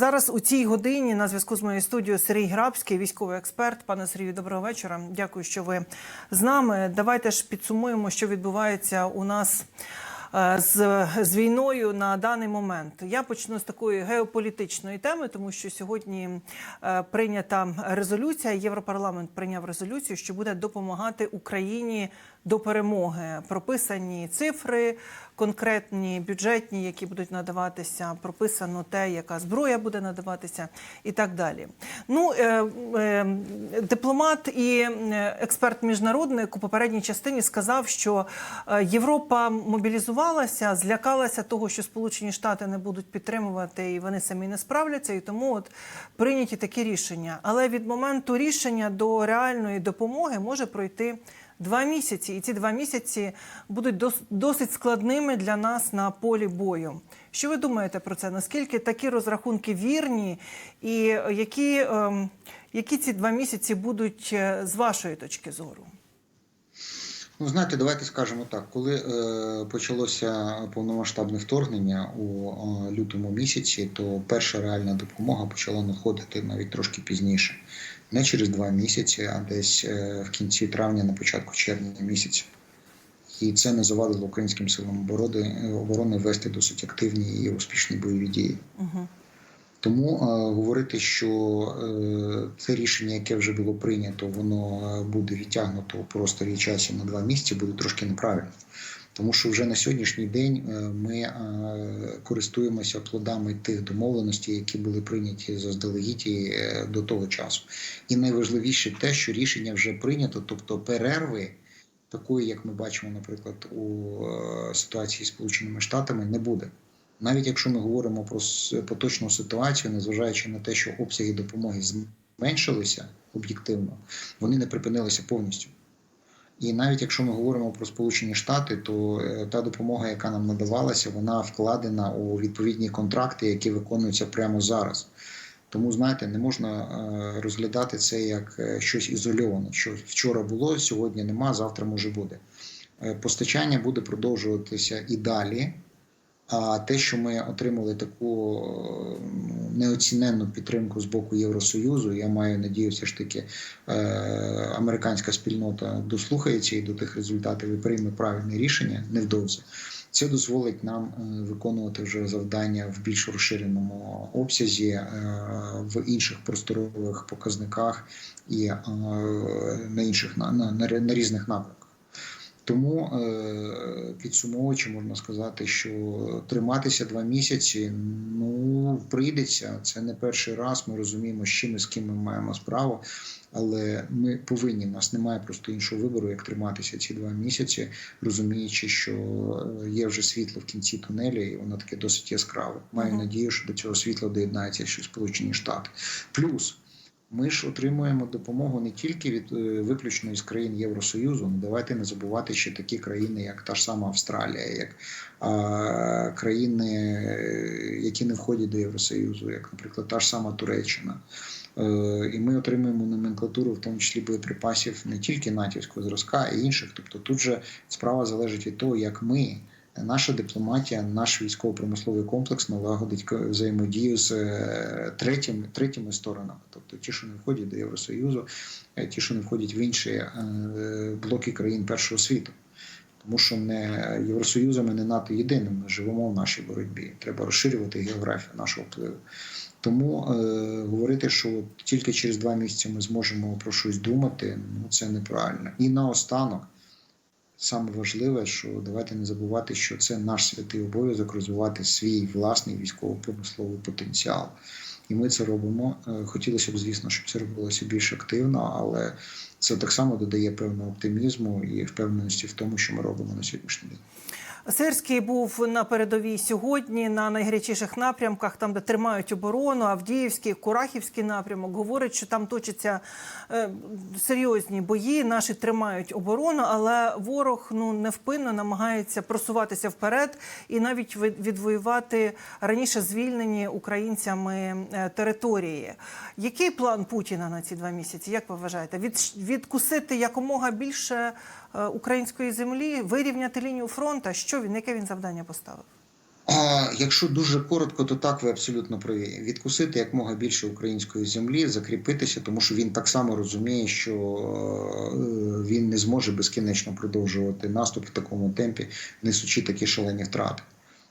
Зараз у цій годині на зв'язку з моєю студією Сергій Грабський, військовий експерт. Пане Сергію, доброго вечора. Дякую, що ви з нами. Давайте ж підсумуємо, що відбувається у нас. е, З, з війною на даний момент я почну з такої геополітичної теми, тому що сьогодні е, прийнята резолюція. Європарламент прийняв резолюцію, що буде допомагати Україні до перемоги. Прописані цифри, конкретні бюджетні, які будуть надаватися. Прописано те, яка зброя буде надаватися, і так далі. Ну е, е, дипломат і е, експерт міжнародник у попередній частині сказав, що е, Європа мобілізувалася, злякалася того, що Сполучені Штати не будуть підтримувати, і вони самі не справляться, і тому от прийняті такі рішення. Але від моменту рішення до реальної допомоги може пройти. Два місяці, і ці два місяці будуть дос- досить складними для нас на полі бою. Що ви думаєте про це? Наскільки такі розрахунки вірні, і які, ем, які ці два місяці будуть е, з вашої точки зору? Ну, знаєте, давайте скажемо так. Коли е, почалося повномасштабне вторгнення у е, лютому місяці, то перша реальна допомога почала надходити навіть трошки пізніше, не через два місяці, а десь е, в кінці травня, на початку червня місяця. І це не завадило українським силам оборони, оборони вести досить активні і успішні бойові дії. Угу. Тому е, говорити, що е, це рішення, яке вже було прийнято, воно е, буде відтягнуто у просторі часі на два місяці, буде трошки неправильно. Тому що вже на сьогоднішній день е, ми е, користуємося плодами тих домовленостей, які були прийняті заздалегідь е, до того часу. І найважливіше те, що рішення вже прийнято, тобто перерви. Такої, як ми бачимо, наприклад, у ситуації з Сполученими Штатами, не буде. Навіть якщо ми говоримо про поточну ситуацію, незважаючи на те, що обсяги допомоги зменшилися об'єктивно, вони не припинилися повністю. І навіть якщо ми говоримо про Сполучені Штати, то е, та допомога, яка нам надавалася, вона вкладена у відповідні контракти, які виконуються прямо зараз. Тому, знаєте, не можна е, розглядати це як е, щось ізольоване. Що вчора було, сьогодні нема, завтра може буде. Постачання буде продовжуватися і далі. А те, що ми отримали таку ну, неоціненну підтримку з боку Євросоюзу, я маю надію, все ж таки е, американська спільнота дослухається і до тих результатів і прийме правильне рішення невдовзі. Це дозволить нам е, виконувати вже завдання в більш розширеному обсязі, е, в інших просторових показниках і на інших на, на, на різних напрямках. Тому е, підсумовуючи, можна сказати, що триматися два місяці ну прийдеться. Це не перший раз. Ми розуміємо, з чим і з ким ми маємо справу, але ми повинні. У нас немає просто іншого вибору, як триматися ці два місяці, розуміючи, що е, є вже світло в кінці тунелі, і воно таке досить яскраве. Маю Мгм. надію, що до цього світла доєднаються ще Сполучені Штати. Плюс ми ж отримуємо допомогу не тільки від е, виключно із країн Євросоюзу. Ну давайте не забувати ще такі країни, як та ж сама Австралія, як а, країни, які не входять до Євросоюзу, як, наприклад, та ж сама Туреччина. Е, І ми отримуємо номенклатуру, в тому числі боєприпасів не тільки натівського зразка, а й інших. Тобто тут же справа залежить від того, як ми. Наша дипломатія, наш військово-промисловий комплекс налагодить взаємодію з е, третіми, третіми сторонами, тобто ті, що не входять до Євросоюзу, е, ті, що не входять в інші е, блоки країн першого світу. Тому що не Євросоюзом і не НАТО єдиним. Ми живемо в нашій боротьбі. Треба розширювати географію нашого впливу. Тому е, говорити, що тільки через два місяці ми зможемо про щось думати, ну це неправильно. І наостанок, саме важливе, що давайте не забувати, що це наш святий обов'язок розвивати свій власний військово-промисловий потенціал. І ми це робимо. Е, Хотілося б, звісно, щоб це робилося більш активно, але це так само додає певного оптимізму і впевненості в тому, що ми робимо на сьогоднішній день. Сирський був на передовій сьогодні на найгарячіших напрямках, там де тримають оборону, Авдіївський, Курахівський напрямок. Говорить, що там точаться е, серйозні бої. Наші тримають оборону, але ворог ну невпинно намагається просуватися вперед і навіть відвоювати раніше звільнені українцями е, території. Який план Путіна на ці два місяці? Як ви вважаєте? Від, відкусити якомога більше е, української землі, вирівняти лінію фронту? Що він, яке він завдання поставив? Якщо дуже коротко, то так ви абсолютно праві. Відкусити якмога більше української землі, закріпитися, тому що він так само розуміє, що е, він не зможе безкінечно продовжувати наступ в такому темпі, несучи такі шалені втрати.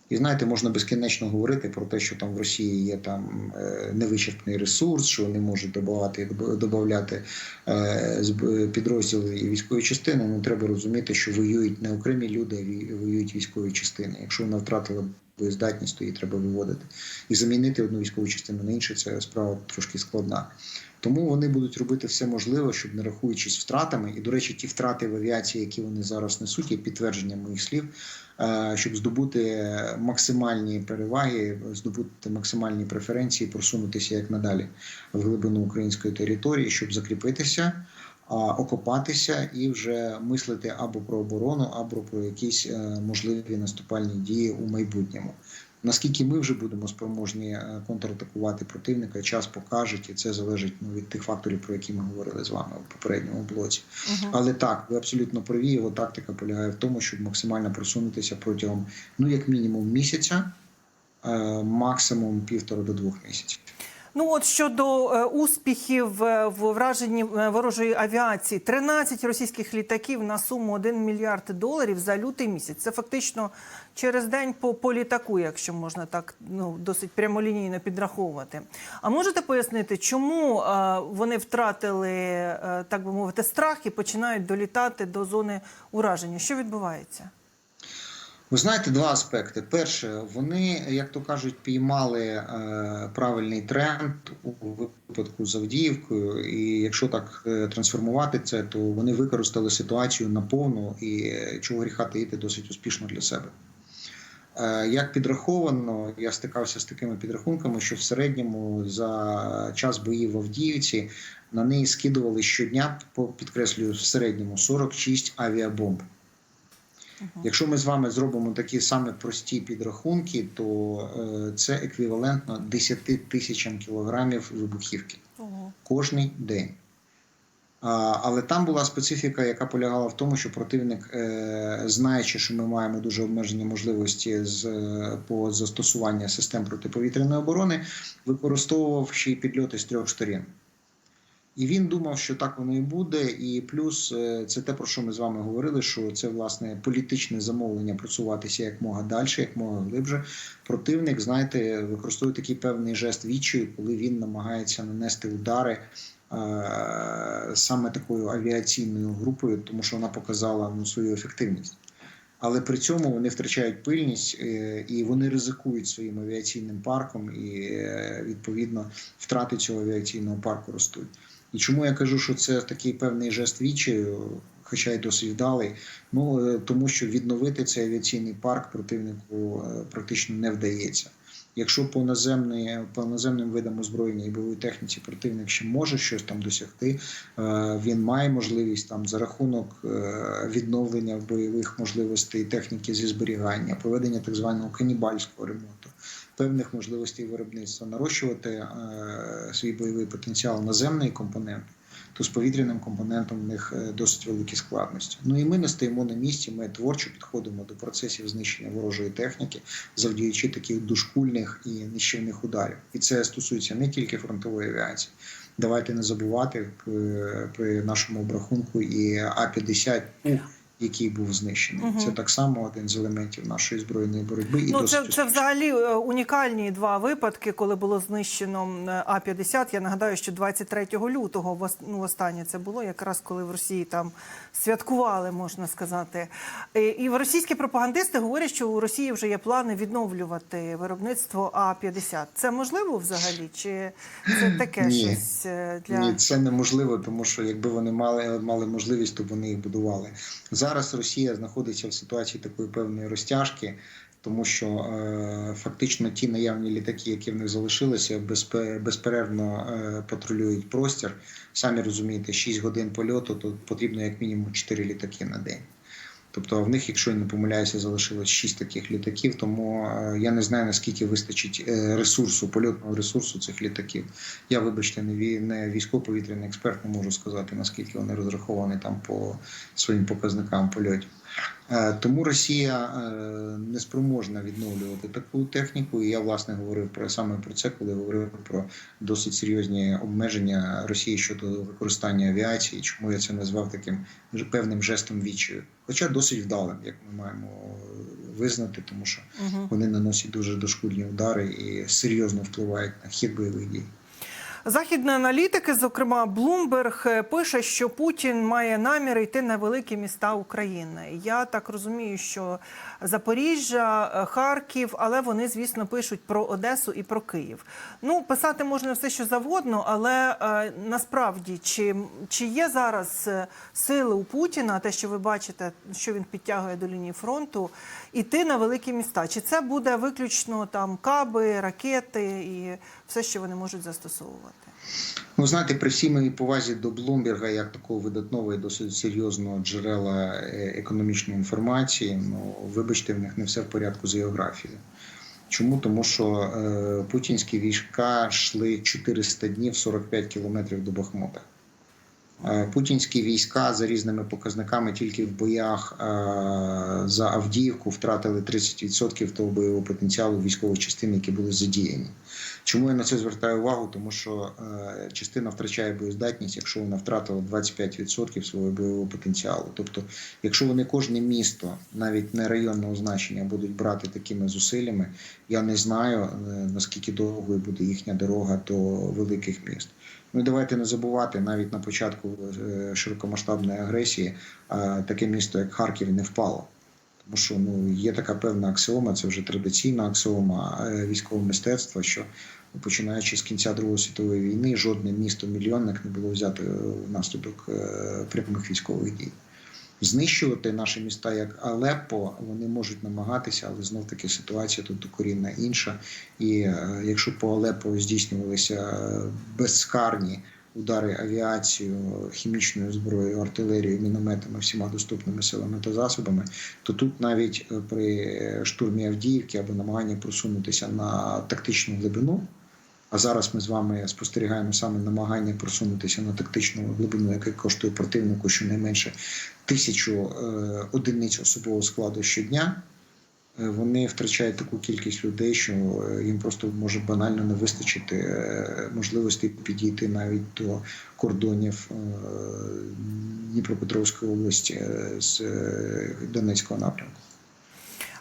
І знаєте, можна безкінечно говорити про те, що там в Росії є там е, невичерпний ресурс, що вони можуть додавати додати підрозділи і військові частини. Ну треба розуміти, що воюють не окремі люди, а воюють військові частини. Якщо вона втратила боєздатність, то її треба виводити. І замінити одну військову частину на іншу це справа трошки складна. Тому вони будуть робити все можливе, щоб не рахуючись втратами, і до речі, ті втрати в авіації, які вони зараз несуть, є підтвердженням моїх слів, е, щоб здобути максимальні переваги, здобути максимальні преференції, просунутися як надалі в глибину української території, щоб закріпитися. Окопатися і вже мислити або про оборону, або про якісь е, можливі наступальні дії у майбутньому. Наскільки ми вже будемо спроможні е, контратакувати противника, час покаже, і це залежить ну, від тих факторів, про які ми говорили з вами у попередньому блоці. Мгм. Але так, ви абсолютно праві. Його тактика полягає в тому, щоб максимально просунутися протягом, ну як мінімум, місяця, е, максимум півтора до двох місяців. Ну от щодо е, успіхів е, в враженні е, ворожої авіації, 13 російських літаків на суму 1 мільярд доларів за лютий місяць. Це фактично через день по, по літаку, якщо можна так ну досить прямолінійно підраховувати. А можете пояснити, чому вони втратили, так би мовити, страх і починають долітати до зони ураження? Що відбувається? Ви знаєте два аспекти. Перше, вони, як то кажуть, піймали е, правильний тренд у випадку з Авдіївкою, і якщо так е, трансформувати це, то вони використали ситуацію наповну і е, чого гріха таїти досить успішно для себе. Е, Як підраховано, я стикався з такими підрахунками, що в середньому за час боїв в Авдіївці на неї скидували щодня, підкреслюю, в середньому 46 авіабомб. Якщо ми з вами зробимо такі саме прості підрахунки, то е, це еквівалентно 10 тисячам кілограмів вибухівки кожний день. А, але там була специфіка, яка полягала в тому, що противник, е, знаючи, що ми маємо дуже обмежені можливості з е, по застосуванню систем протиповітряної оборони, використовував ще й підльоти з трьох сторін. І він думав, що так воно і буде. І плюс е, це те, про що ми з вами говорили, що це власне політичне замовлення просуватися як мога далі, як мога глибше. Противник, знаєте, використовує такий певний жест відчаю, коли він намагається нанести удари е, саме такою авіаційною групою, тому що вона показала ну, свою ефективність. Але при цьому вони втрачають пильність е, і вони ризикують своїм авіаційним парком, і відповідно втрати цього авіаційного парку ростуть. І чому я кажу, що це такий певний жест відчаю, хоча й досить вдалий, ну е, тому що відновити цей авіаційний парк противнику е, практично не вдається. Якщо по по наземним видам озброєння і бойової техніці противник ще може щось там досягти, е, він має можливість там за рахунок відновлення бойових можливостей техніки зі зберігання, проведення так званого канібальського ремонту, певних можливостей виробництва, нарощувати е, свій бойовий потенціал наземний компонент. То з повітряним компонентом в них е, досить великі складності. Ну і ми не стоїмо на місці. Ми творчо підходимо до процесів знищення ворожої техніки, завдяючи таких дошкульних і нищівних ударів. І це стосується не тільки фронтової авіації. Давайте не забувати е, при нашому обрахунку і А-50 «Ух», який був знищений. Мгм. Це так само один з елементів нашої збройної боротьби. І Ну, досить це, це взагалі е, унікальні два випадки, коли було знищено е, А-50. Я нагадаю, що 23 лютого ну, останнє це було, якраз коли в Росії там святкували, можна сказати. І, і російські пропагандисти говорять, що у Росії вже є плани відновлювати виробництво А-50. Це можливо взагалі? Чи це таке Ні. щось е, для Ні, це неможливо, тому що якби вони мали мали можливість, то вони їх будували. Зараз Росія знаходиться в ситуації такої певної розтяжки, тому що е, фактично ті наявні літаки, які в них залишилися, безпе- безперервно е, патрулюють простір. Самі розумієте, 6 годин польоту, то потрібно як мінімум 4 літаки на день. Тобто в них, якщо я не помиляюся, залишилось 6 таких літаків, тому е, я не знаю наскільки вистачить е, ресурсу, польотного ресурсу цих літаків. Я, вибачте, не військово-повітряний експерт, не можу сказати, наскільки вони розраховані там по своїм показникам польотів. Е, Тому Росія е, не спроможна відновлювати таку техніку. І я власне говорив про саме про це, коли говорив про досить серйозні обмеження Росії щодо використання авіації. Чому я це назвав таким певним жестом відчаю? Хоча досить вдалим, як ми маємо визнати, тому що вони наносять дуже дошкульні удари і серйозно впливають на хід бойових дій. Західні аналітики, зокрема Блумберг, пише, що Путін має наміри йти на великі міста України. Я так розумію, що Запоріжжя, е, Харків, але вони, звісно, пишуть про Одесу і про Київ. Ну, писати можна все, що завгодно, але е, насправді чи, чи є зараз е, сили у Путіна, те, що ви бачите, що він підтягує до лінії фронту, іти на великі міста? Чи це буде виключно там каби, ракети і все, що вони можуть застосовувати? Ну, знаєте, при всій моїй повазі до Блумберга, як такого видатного і досить серйозного джерела е, економічної інформації, ну вибачте, в них не все в порядку з географією. Чому? Тому що е, путінські війська йшли 400 днів 45 кілометрів до Бахмута. Е, Путінські війська за різними показниками тільки в боях е, за Авдіївку втратили 30% того бойового потенціалу військових частин, які були задіяні. Чому я на це звертаю увагу? Тому що е, частина втрачає боєздатність, якщо вона втратила 25% свого бойового потенціалу. Тобто, якщо вони кожне місто, навіть не районного значення, будуть брати такими зусиллями, я не знаю наскільки довгою буде їхня дорога до великих міст. Ну давайте не забувати, навіть на початку е, широкомасштабної агресії е, таке місто, як Харків, не впало. Тому що ну, є така певна аксіома, це вже традиційна аксіома е, військового мистецтва, що починаючи з кінця Другої світової війни, жодне місто мільйонник не було взято внаслідок прямих військових дій. Знищувати наші міста як Алеппо вони можуть намагатися, але знов таки ситуація тут докорінна інша. І е, якщо по Алеппо здійснювалися е, безскарні удари авіацією, хімічною зброєю, артилерією, мінометами, всіма доступними силами та засобами, то тут навіть е, при штурмі Авдіївки або намаганні просунутися на тактичну глибину. А зараз ми з вами спостерігаємо саме намагання просунутися на тактичну глибину, яка коштує противнику щонайменше тисячу е, одиниць особового складу щодня. Е, Вони втрачають таку кількість людей, що е, їм просто може банально не вистачити е, можливості підійти навіть до кордонів Дніпропетровської області з Донецького напрямку.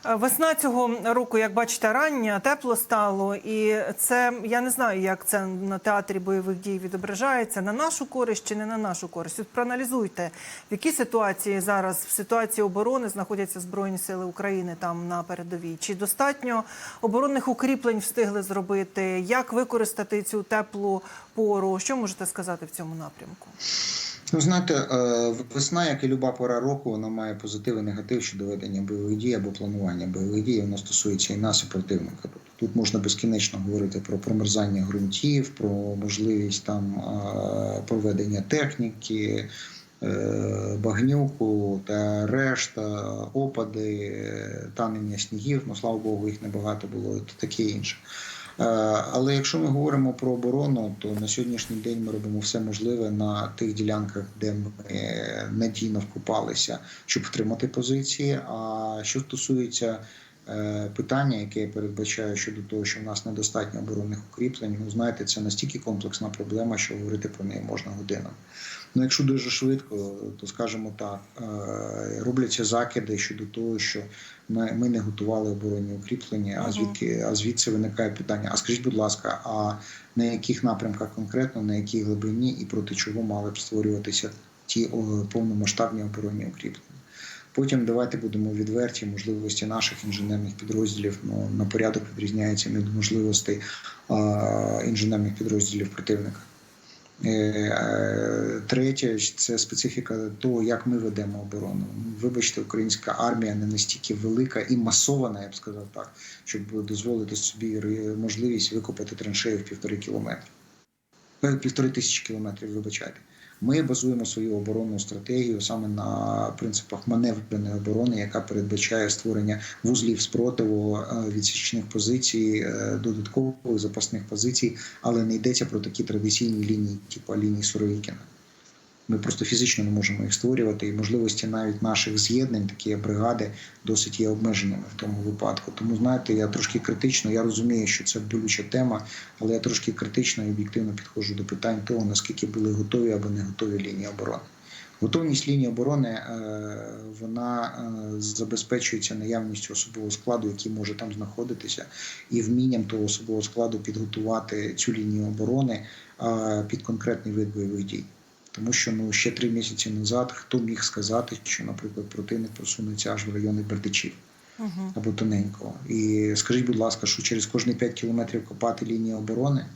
Е, Весна цього року, як бачите, рання, тепло стало, і це я не знаю, як це на театрі бойових дій відображається на нашу користь чи не на нашу користь. От проаналізуйте, в якій ситуації зараз в ситуації оборони знаходяться збройні сили України там на передовій. Чи достатньо оборонних укріплень встигли зробити? Як використати цю теплу пору? Що можете сказати в цьому напрямку? Ну, знаєте, е, весна, як і люба пора року, вона має позитив і негатив щодо ведення бойових дій або планування бойових дій. Воно стосується і нас, і противника. Тут можна безкінечно говорити про промерзання ґрунтів, про можливість там е, проведення техніки, е, багнюку та решта, опади, танення снігів. Ну слава Богу, їх небагато було, і таке інше. Е, Але якщо ми говоримо про оборону, то на сьогоднішній день ми робимо все можливе на тих ділянках, де ми надійно вкопалися, щоб втримати позиції. А що стосується е, питання, яке я передбачаю щодо того, що в нас недостатньо оборонних укріплень, ну знаєте, це настільки комплексна проблема, що говорити про неї можна годинами. Ну, якщо дуже швидко, то скажімо так, е, робляться закиди щодо того, що ми, не готували оборонні укріплення. А звідки а звідси виникає питання? А скажіть, будь ласка, а на яких напрямках конкретно, на якій глибині і проти чого мали б створюватися ті повномасштабні оборонні укріплення? Потім давайте будемо відверті. Можливості наших інженерних підрозділів ну, на порядок відрізняються від можливостей а, інженерних підрозділів противника. Е, Третє це специфіка того, як ми ведемо оборону. Вибачте, українська армія не настільки велика і масована, я б сказав так, щоб дозволити собі можливість викопати траншею в півтори кілометри. Е, Півтори тисячі кілометрів, вибачайте. Ми базуємо свою оборонну стратегію саме на принципах маневреної оборони, яка передбачає створення вузлів спротиву, е, відсічних позицій, е, додаткових запасних позицій, але не йдеться про такі традиційні лінії, типу лінії Суровікіна. Ми просто фізично не можемо їх створювати, і можливості навіть наших з'єднань, такі бригади, досить є обмеженими в тому випадку. Тому знаєте, я трошки критично. Я розумію, що це болюча тема, але я трошки критично і об'єктивно підходжу до питань того, наскільки були готові або не готові лінії оборони. Готовність лінії оборони е, вона е, забезпечується наявністю особового складу, який може там знаходитися, і вмінням того особового складу підготувати цю лінію оборони е, під конкретний вид бойових дій. Тому що ну ще три місяці назад хто міг сказати, що, наприклад, противник просунеться аж в райони Бердичів Угу. або тоненького. І скажіть, будь ласка, що через кожні 5 кілометрів копати лінії оборони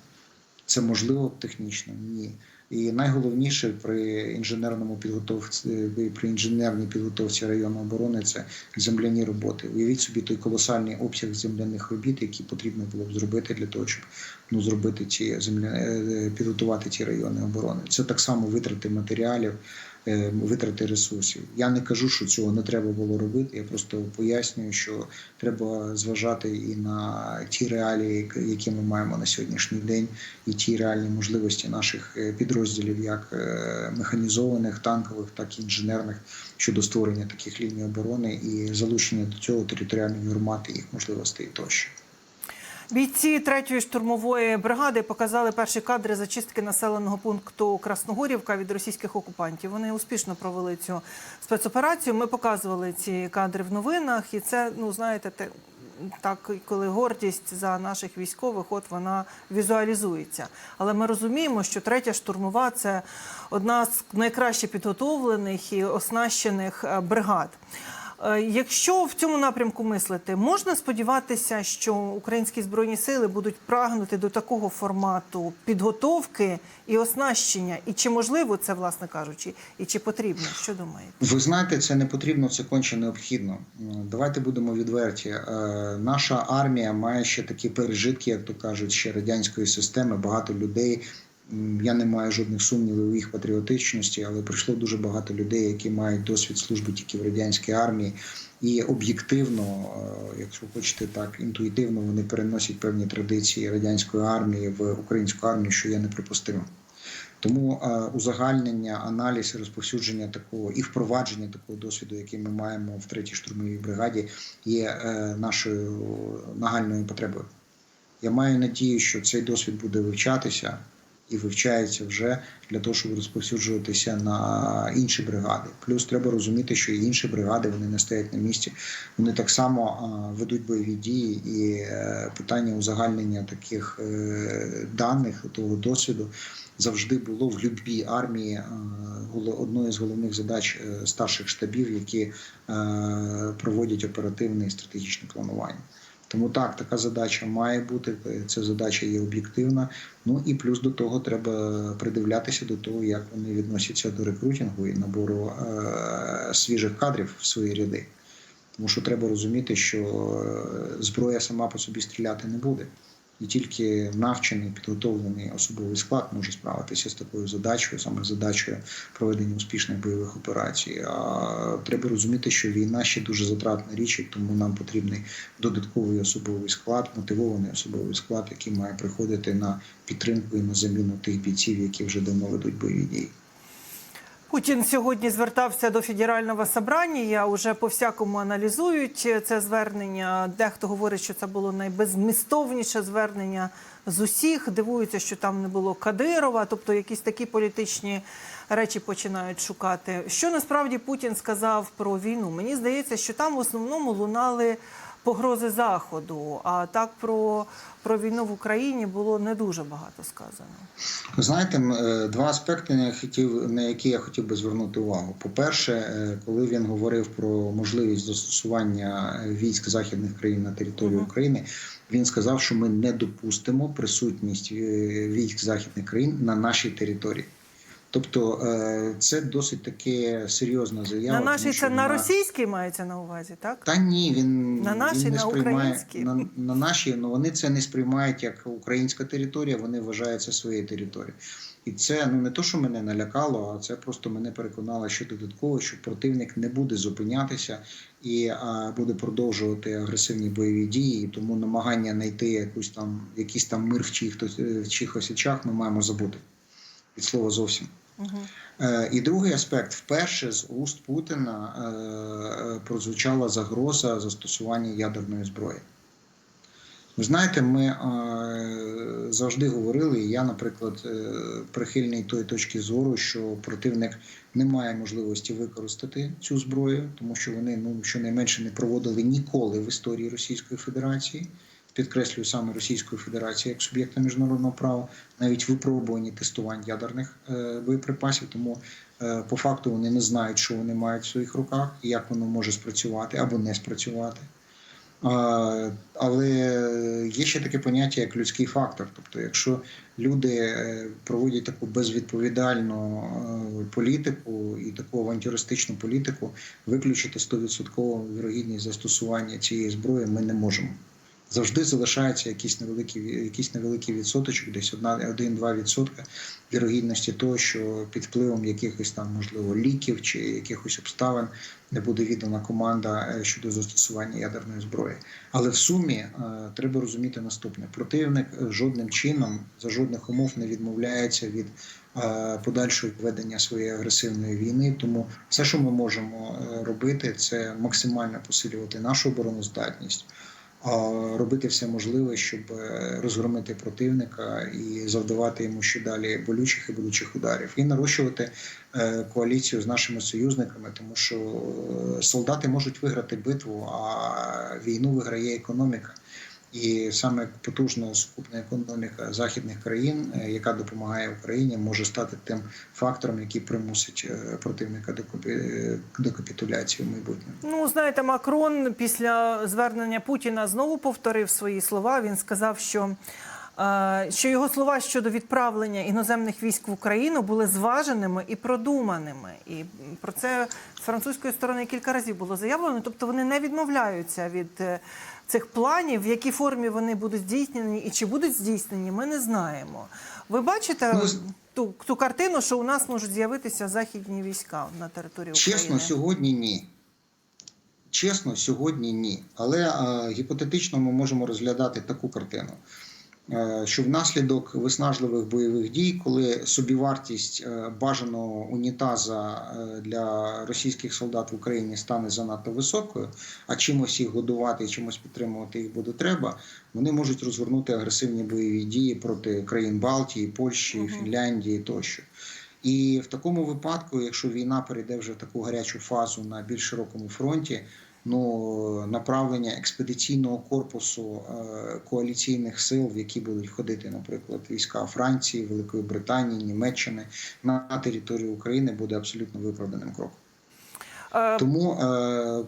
це можливо технічно? Ні. І найголовніше при інженерному підготовці при інженерній підготовці району оборони це земляні роботи. Уявіть собі той колосальний обсяг земляних робіт, які потрібно було б зробити для того, щоб ну зробити ці земля е, підготувати ці райони оборони. Це так само витрати матеріалів, е, витрати ресурсів. Я не кажу, що цього не треба було робити. Я просто пояснюю, що треба зважати і на ті реалії, які ми маємо на сьогоднішній день, і ті реальні можливості наших е, підрозділів, як е, механізованих, танкових, так і інженерних щодо створення таких ліній оборони і залучення до цього територіальної громади, їх можливостей тощо. Бійці третьої штурмової бригади показали перші кадри зачистки населеного пункту Красногорівка від російських окупантів. Вони успішно провели цю спецоперацію. Ми показували ці кадри в новинах, і це, ну знаєте, те. Так, коли гордість за наших військових, от вона візуалізується. Але ми розуміємо, що третя штурмова це одна з найкраще підготовлених і оснащених е, бригад. Е, Якщо в цьому напрямку мислити, можна сподіватися, що українські збройні сили будуть прагнути до такого формату підготовки і оснащення, і чи можливо це, власне кажучи, і чи потрібно? Що думаєте? Ви знаєте, це не потрібно, це конче необхідно. Давайте будемо відверті. Е, Наша армія має ще такі пережитки, як то кажуть, ще радянської системи. Багато людей. Я не маю жодних сумнівів у їх патріотичності, але прийшло дуже багато людей, які мають досвід служби тільки в радянській армії, і об'єктивно, е, якщо хочете так, інтуїтивно вони переносять певні традиції радянської армії в українську армію, що є неприпустимим. Тому е, узагальнення, аналіз розповсюдження такого і впровадження такого досвіду, який ми маємо в третій штурмовій бригаді, є е, нашою нагальною потребою. Я маю надію, що цей досвід буде вивчатися і вивчається вже для того, щоб розповсюджуватися на інші бригади. Плюс треба розуміти, що і інші бригади вони не стоять на місці. Вони так само ведуть бойові дії, і е, питання узагальнення таких е, даних того досвіду завжди було в будь-якій армії одною з головних задач е, старших штабів, які проводять оперативне і стратегічне планування. Тому так, така задача має бути. Ця задача є об'єктивна. Ну і плюс до того треба придивлятися до того, як вони відносяться до рекрутингу і набору е, свіжих кадрів в свої ряди. Тому що треба розуміти, що е, зброя сама по собі стріляти не буде. І тільки навчений, підготовлений особовий склад може справитися з такою задачею, саме задачею проведення успішних бойових операцій. А треба розуміти, що війна ще дуже затратна річ, і тому нам потрібний додатковий особовий склад, мотивований особовий склад, який має приходити на підтримку і на заміну тих бійців, які вже давно ведуть бойові дії. Путін сьогодні звертався до федерального собрання. Уже по всякому аналізують це звернення. Дехто говорить, що це було найбезмістовніше звернення з усіх. Дивуються, що там не було Кадирова, тобто якісь такі політичні речі починають шукати. Що насправді Путін сказав про війну? Мені здається, що там в основному лунали погрози заходу. А так про, про війну в Україні було не дуже багато сказано. Знаєте, е, два аспекти, на, хотів, на які я хотів би звернути увагу. По-перше, е, коли він говорив про можливість застосування військ західних країн на території Мгм. України, він сказав, що ми не допустимо присутність е, військ західних країн на нашій території. Тобто е, це досить таки серйозна заява. на нашій це на російській мається на увазі, так? Та ні, він На нашій, він не сприймає українській? на, на нашій, ну вони це не сприймають як українська територія, вони вважають це своєю територією. І це ну не то, що мене налякало, а це просто мене переконало, що додатково, що противник не буде зупинятися і а, буде продовжувати агресивні бойові дії. І тому намагання знайти якусь там якийсь там мир в чихось в чихось очах ми маємо забути від слова зовсім. Е, І другий аспект: вперше з уст Путіна е, е, прозвучала загроза застосування ядерної зброї. Ви знаєте, ми завжди говорили, і я, наприклад, прихильний тої точки зору, що противник не має можливості використати цю зброю, тому що вони ну щонайменше не проводили ніколи в історії Російської Федерації. Підкреслюю саме Російської Федерації як суб'єкта міжнародного права, навіть випробувані тестувань ядерних е, боєприпасів. Тому е, по факту вони не знають, що вони мають в своїх руках і як воно може спрацювати або не спрацювати. Але є ще таке поняття, як людський фактор. Тобто, якщо люди е, проводять таку безвідповідальну політику і таку авантюристичну політику, виключити 100% вірогідність застосування цієї зброї ми не можемо. Завжди залишається якийсь невеликий, якийсь невеликий відсоточок, десь 1-2% вірогідності того, що під впливом якихось там, можливо, ліків чи якихось обставин не буде віддана команда е, щодо застосування ядерної зброї. Але в сумі е, треба розуміти наступне: противник е, жодним чином за жодних умов не відмовляється від подальшого ведення своєї агресивної війни. Тому все, що ми можемо робити, це максимально посилювати нашу обороноздатність. Робити все можливе, щоб е, розгромити противника і завдавати йому ще далі болючих і болючих ударів, і нарощувати е, коаліцію з нашими союзниками, тому що е, солдати можуть виграти битву, а війну виграє економіка. І саме потужна сукупна економіка західних країн, е, яка допомагає Україні, може стати тим фактором, який примусить е, противника до капі- капітуляції в майбутньому. Ну, знаєте, Макрон після звернення Путіна знову повторив свої слова. Він сказав, що, е, що його слова щодо відправлення іноземних військ в Україну були зваженими і продуманими. І про це з французької сторони кілька разів було заявлено. Тобто вони не відмовляються від е, цих планів, в якій формі вони будуть здійснені і чи будуть здійснені, ми не знаємо. Ви бачите Ну, ту, ту картину, що у нас можуть з'явитися західні війська на території України? Чесно, сьогодні ні. Чесно, сьогодні ні. Але е, гіпотетично ми можемо розглядати таку картину, що внаслідок виснажливих бойових дій, коли собівартість е, бажаного унітаза е, для російських солдат в Україні стане занадто високою, а чимось їх годувати і чимось підтримувати їх буде треба, вони можуть розгорнути агресивні бойові дії проти країн Балтії, Польщі, Мгм. Фінляндії тощо. І в такому випадку, якщо війна перейде вже в таку гарячу фазу на більш широкому фронті, ну направлення експедиційного корпусу е, коаліційних сил, в які будуть входити, наприклад, війська Франції, Великої Британії, Німеччини на територію України, буде абсолютно виправданим кроком. Е, Тому е,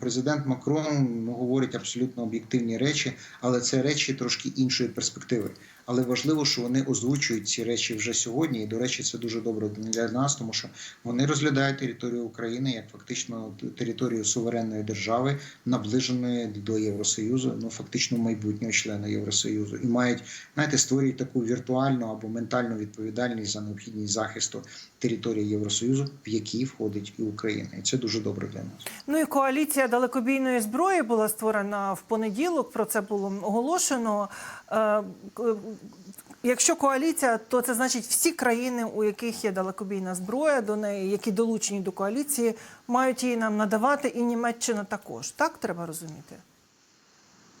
президент Макрон говорить абсолютно об'єктивні речі, але це речі трошки іншої перспективи. Але важливо, що вони озвучують ці речі вже сьогодні. І до речі, це дуже добре для нас, тому що вони розглядають територію України як фактично територію суверенної держави, наближеної до Євросоюзу, ну фактично майбутнього члена Євросоюзу, і мають знаєте, створюють таку віртуальну або ментальну відповідальність за необхідність захисту території Євросоюзу, в якій входить і Україна, і це дуже добре для нас. Ну і коаліція далекобійної зброї була створена в понеділок. Про це було оголошено. Е, Якщо коаліція, то це значить всі країни, у яких є далекобійна зброя, до неї, які долучені до коаліції, мають її нам надавати, і Німеччина також. Так треба розуміти.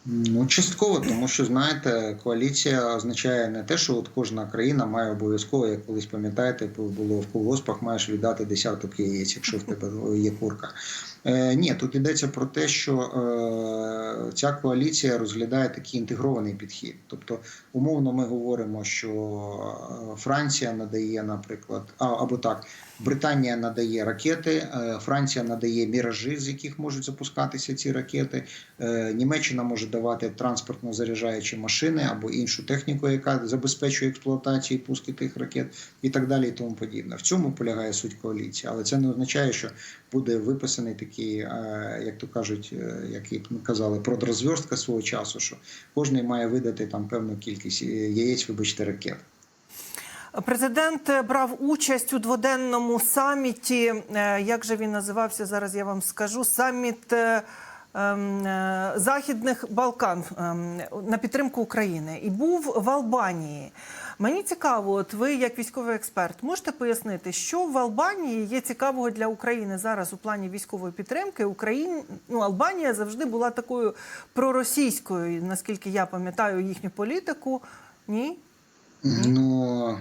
Ну, частково, тому що знаєте, коаліція означає не те, що от кожна країна має обов'язково, як колись пам'ятаєте, було в колгоспах, маєш віддати десяток яєць, якщо в тебе є курка. Е, ні, тут йдеться про те, що е, ця коаліція розглядає такий інтегрований підхід. Тобто, умовно, ми говоримо, що е, Франція надає, наприклад, а, або так, Британія надає ракети, е, Франція надає міражі, з яких можуть запускатися ці ракети. Е, Німеччина може давати транспортно заряджаючі машини або іншу техніку, яка забезпечує експлуатацію пуски тих ракет, і так далі, і тому подібне. В цьому полягає суть коаліції, але це не означає, що буде виписаний такий, е, як то кажуть, як ми казали, продрозверстка свого часу, що кожен має видати там певну кількість яєць, вибачте, ракет. Президент брав участь у дводенному саміті. е, Як же він називався? Зараз я вам скажу. Саміт е, ем, е, Західних Балкан ем, на підтримку України і був в Албанії. Мені цікаво, от ви як військовий експерт, можете пояснити, що в Албанії є цікавого для України зараз у плані військової підтримки? Україн... ну, Албанія завжди була такою проросійською, наскільки я пам'ятаю їхню політику. Ні? Ну,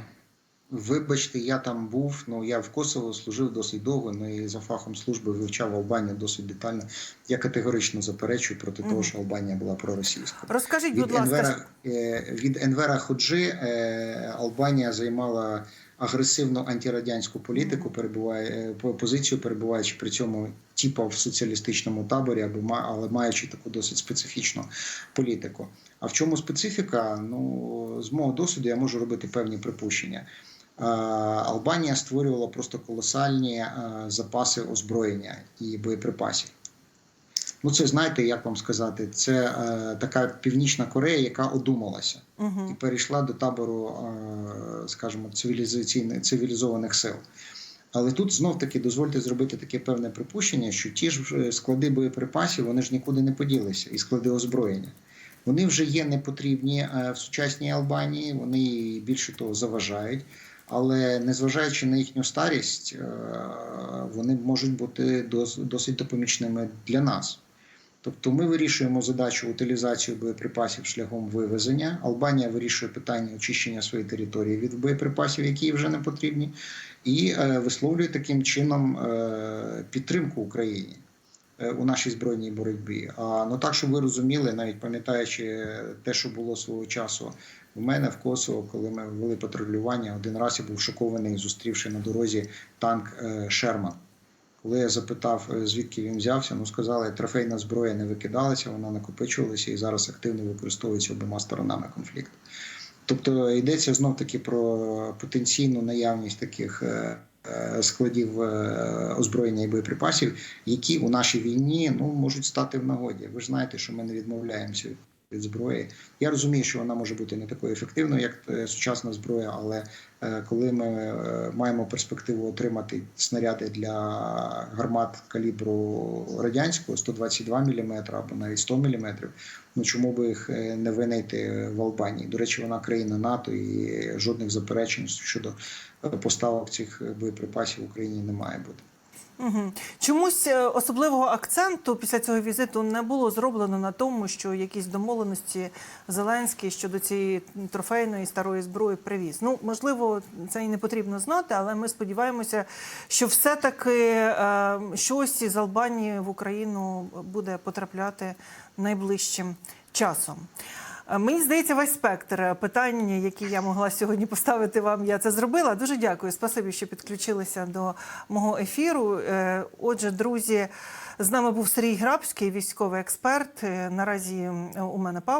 вибачте, я там був. Ну я в Косово служив досить довго. Ну і за фахом служби вивчав Албанію досить детально. Я категорично заперечую проти того, що Албанія була проросійською. Розкажіть, будь Від ласка, Енвера, е, від Енвера Ходжи е, Албанія займала агресивну антирадянську політику, перебуває е, по- позицію, перебуваючи при цьому типа в соціалістичному таборі, або але маючи таку досить специфічну політику. А в чому специфіка? Ну з мого досвіду я можу робити певні припущення. Е, Албанія створювала просто колосальні е, запаси озброєння і боєприпасів. Ну, це знаєте, як вам сказати, це е, така північна Корея, яка одумалася і угу. перейшла до табору, е, скажімо, цивілізаційних цивілізованих сил. Але тут знов таки дозвольте зробити таке певне припущення, що ті ж склади боєприпасів вони ж нікуди не поділися, і склади озброєння. Вони вже є непотрібні в сучасній Албанії, вони більше того заважають. Але незважаючи на їхню старість, е, вони можуть бути дос- досить допомічними для нас. Тобто ми вирішуємо задачу утилізацію боєприпасів шляхом вивезення. Албанія вирішує питання очищення своєї території від боєприпасів, які їй вже не потрібні, і е, висловлює таким чином е, підтримку Україні у нашій збройній боротьбі. А ну так, щоб ви розуміли, навіть пам'ятаючи те, що було свого часу у мене в Косово, коли ми вели патрулювання, один раз я був шокований, зустрівши на дорозі танк е, Шерман. Коли я запитав, е, звідки він взявся, ну сказали, трофейна зброя не викидалася, вона накопичувалася і зараз активно використовується обома сторонами конфлікту. Тобто йдеться знов таки про потенційну наявність таких е, е, складів е, озброєння і боєприпасів, які у нашій війні ну можуть стати в нагоді. Ви ж знаєте, що ми не відмовляємося від зброї. Я розумію, що вона може бути не такою ефективною, як е, сучасна зброя, але е, коли ми е, маємо перспективу отримати снаряди для гармат калібру радянського 122 мм або навіть 100 мм, ну чому би їх не винайти в Албанії? До речі, вона країна НАТО і жодних заперечень щодо поставок цих боєприпасів в Україні не має бути. Угу. Чомусь е, особливого акценту після цього візиту не було зроблено на тому, що якісь домовленості Зеленський щодо цієї трофейної старої зброї привіз. Ну можливо, це і не потрібно знати, але ми сподіваємося, що все-таки е, щось із Албанії в Україну буде потрапляти найближчим часом. Е, Мені здається, весь спектр питань, які я могла сьогодні поставити вам, я це зробила. Дуже дякую. Спасибі, що підключилися до мого ефіру. Е, Отже, друзі, з нами був Сергій Грабський, військовий експерт. Е, Наразі у мене пауза.